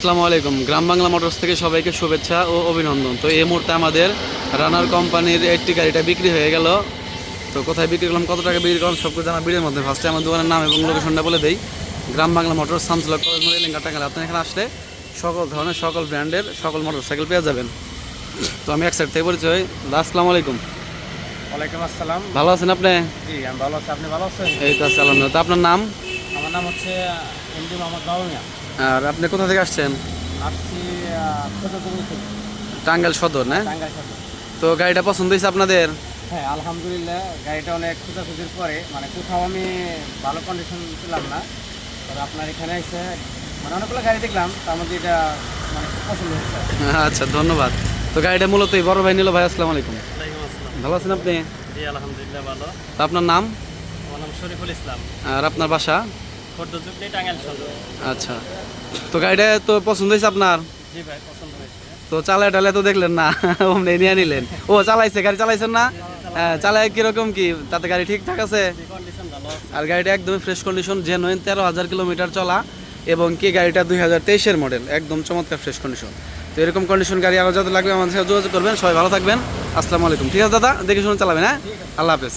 আসসালামু আলাইকুম। গ্রাম বাংলা মোটরস থেকে সবাইকে শুভেচ্ছা ও অভিনন্দন। তো এই মুহূর্তে আমাদের রানার কোম্পানির একটি গাড়িটা বিক্রি হয়ে গেল। তো কোথায় বিক্রি করলাম কত টাকা বিক্রি করলাম সব কিছু জানা ভিডিওর মধ্যে ফার্স্টে আমার দোকানের নাম এবং লোকেশনটা বলে দেই। গ্রাম বাংলা মোটর সামসুলা কলেজ মোড় এলেন টাকা আপনি এখানে আসলে সকল ধরনের সকল ব্র্যান্ডের সকল মোটরসাইকেল পেয়ে যাবেন। তো আমি এক সাইড থেকে পরিচয় আসসালামু আলাইকুম। ওয়ালাইকুম আসসালাম। ভালো আছেন আপনি? জি আমি ভালো আছি। আপনি ভালো আছেন? এই তো আলহামদুলিল্লাহ। তো আপনার নাম? আমার নাম হচ্ছে এমডি মোহাম্মদ আর আপনি কোথা থেকে আসছেন? আসছি টাঙ্গাইল সদর না? তো গাড়িটা পছন্দ হয়েছে আপনাদের? হ্যাঁ আলহামদুলিল্লাহ গাড়িটা অনেক খোঁজাখুঁজির পরে মানে কোথাও আমি ভালো কন্ডিশন পেলাম না। তবে আপনার এখানে এসে মানে অনেকগুলো গাড়ি দেখলাম তার মধ্যে এটা মানে খুব পছন্দ হয়েছে। আচ্ছা ধন্যবাদ। তো গাড়িটা মূলত বড় ভাই নিল ভাই আসসালামু আলাইকুম। ওয়ালাইকুম আসসালাম। ভালো আছেন আপনি? আলহামদুলিল্লাহ ভালো। তো আপনার নাম? আমার নাম শরীফুল ইসলাম। আর আপনার বাসা? আচ্ছা। তো গাড়িটা তো পছন্দ হয়েছে আপনার? তো চালায় টালায় তো দেখলেন না অমনি নিয়ে নিলেন। ও চালাইছে গাড়ি চালাইছেন না? হ্যাঁ চালায় কীরকম কি? তাতে গাড়ি ঠিকঠাক আছে? আর গাড়িটা একদমই ফ্রেশ কন্ডিশন জেনুইন তেরো হাজার কিলোমিটার চলা। এবং কি গাড়িটা দুই হাজার তেইশের মডেল একদম চমৎকার ফ্রেশ কন্ডিশন তো এরকম কন্ডিশন গাড়ি আরও যাতে লাগবে আমাদের সাথে যোগাযোগ করবেন। সবাই ভালো থাকবেন। আসসালামু আলাইকুম। ঠিক আছে দাদা? দেখে শুনে চালাবেন হ্যাঁ? আল্লাহ হাফেজ।